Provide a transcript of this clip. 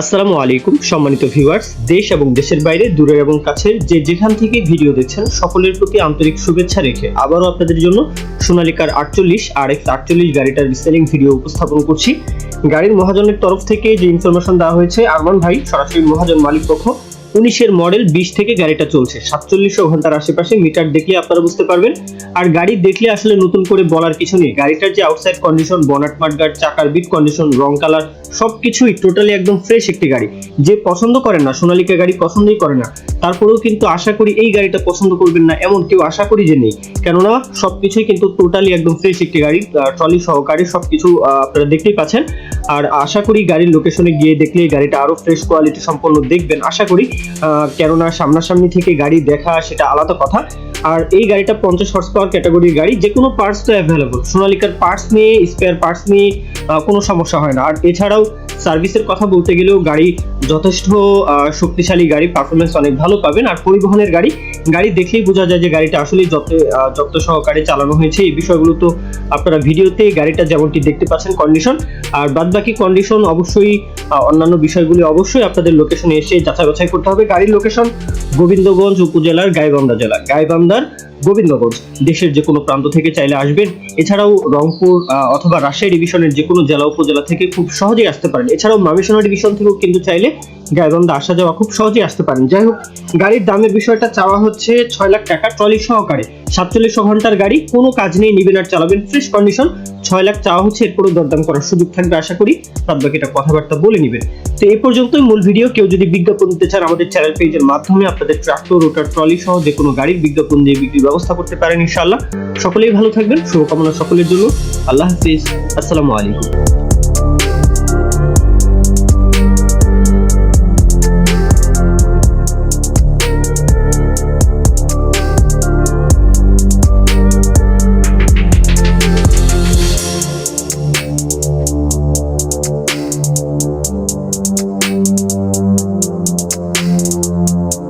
আসসালামু আলাইকুম, সম্মানিত ভিউয়ার্স, দেশ এবং দেশের বাইরে, দূরের এবং কাছের যে যেখান থেকে ভিডিও দেখছেন, সকলের প্রতি আন্তরিক শুভেচ্ছা রেখে আবারও আপনাদের জন্য সোনালিকার আটচল্লিশ আর এক্স আটচল্লিশ গাড়িটার রিসেলিং ভিডিও উপস্থাপন করছি। গাড়ির মহাজনের তরফ থেকে যে ইনফরমেশন দেওয়া হয়েছে, আরমান ভাই, সরাসরি মহাজন মালিক পক্ষ উনিশের মডেল বিশ থেকে গাড়িটা চলছে। সাতচল্লিশশো ঘণ্টার আশেপাশে মিটার দেখলে আপনারা বুঝতে পারবেন। আর গাড়ি দেখলে আসলে নতুন করে বলার কিছু নেই। গাড়িটার যে আউটসাইড কন্ডিশন বনাট মাঠগার্ড চাকার বিট কন্ডিশন রং কালার সবকিছুই টোটালি একদম ফ্রেশ একটি গাড়ি। যে পছন্দ করে না সোনালিকা গাড়ি পছন্দই করে না তারপরেও কিন্তু আশা করি এই গাড়িটা পছন্দ করবেন না এমন কেউ আশা করি যে নেই। কেননা সবকিছুই কিন্তু টোটালি একদম ফ্রেশ একটি গাড়ি ট্রলি সহকারে সবকিছু আহ, আপনারা দেখতেই পাচ্ছেন। আর আশা করি গাড়ির লোকেশনে গিয়ে দেখলে গাড়িটা আরও ফ্রেশ কোয়ালিটি সম্পন্ন দেখবেন। আশা করি কেননা সামনাসামনি থেকে গাড়ি দেখা সেটা আলাদা কথা। আর এই গাড়িটা পঞ্চাশ হর্স পাওয়ার ক্যাটাগরির গাড়ি যে কোনো পার্টস তো অ্যাভেলেবল সোনালিকার পার্টস নিয়ে স্পেয়ার পার্টস নিয়ে কোনো সমস্যা হয় না। আর এছাড়াও সার্ভিসের কথা বলতে গেলেও গাড়ি যথেষ্ট শক্তিশালী গাড়ি পারফরমেন্স অনেক ভালো পাবেন। আর পরিবহনের গাড়ি গাড়ি দেখলেই বোঝা যায় যে গাড়িটা আসলেই যত্ন সহকারে চালানো হয়েছে। এই বিষয়গুলো তো আপনারা ভিডিওতে গাড়িটা যেমনটি দেখতে পাচ্ছেন কন্ডিশন আর বাদ বাকি কন্ডিশন অবশ্যই অন্যান্য বিষয়গুলি অবশ্যই আপনাদের লোকেশনে এসে যাচাই বাছাই করতে হবে। গাড়ির লোকেশন গোবিন্দগঞ্জ উপজেলার গাইবান্ধা জেলা। গাইবান্ধার গোবিন্দগঞ্জ। দেশের যে কোনো প্রান্ত থেকে চাইলে আসবেন। এছাড়াও রংপুর অথবা রাজশাহী ডিভিশনের যে কোনো জেলা, উপজেলা থেকে খুব সহজেই আসতে পারেন। এছাড়াও মামিসোনা ডিভিশন থেকেও কিন্তু চাইলে গাইবান্ধা আসা যাওয়া খুব সহজেই আসতে পারেন। যাই হোক, গাড়ির দামের বিষয়টা চাওয়া হচ্ছে ছয় লাখ টাকা ট্রলি সহকারে। সাতচল্লিশশো ঘণ্টার গাড়ি, কোনো কাজ নেই, নিবেন আর চালাবেন ফ্রেশ কন্ডিশন ছয় লাখ চাওয়া হচ্ছে, এরপরও দরদাম করার সুযোগ থাকবে, আশা করি। বাদ বাকিটা কথাবার্তা বলে নেবেন। তো এই পর্যন্তই মূল ভিডিও কেউ যদি বিজ্ঞাপন দিতে চান, আমাদের চ্যানেল পেজের মাধ্যমে আপনাদের ট্রাক্টর রোটার ট্রলি সহ যে কোনো গাড়ির বিজ্ঞাপন দিয়ে বিক্রির ব্যবস্থা করতে পারেন, ইনশাআল্লাহ। সকলেই ভালো থাকবেন, শুভকামনা সকলের জন্য। আল্লাহ হাফিজ। আসসালামু আলাইকুম। You.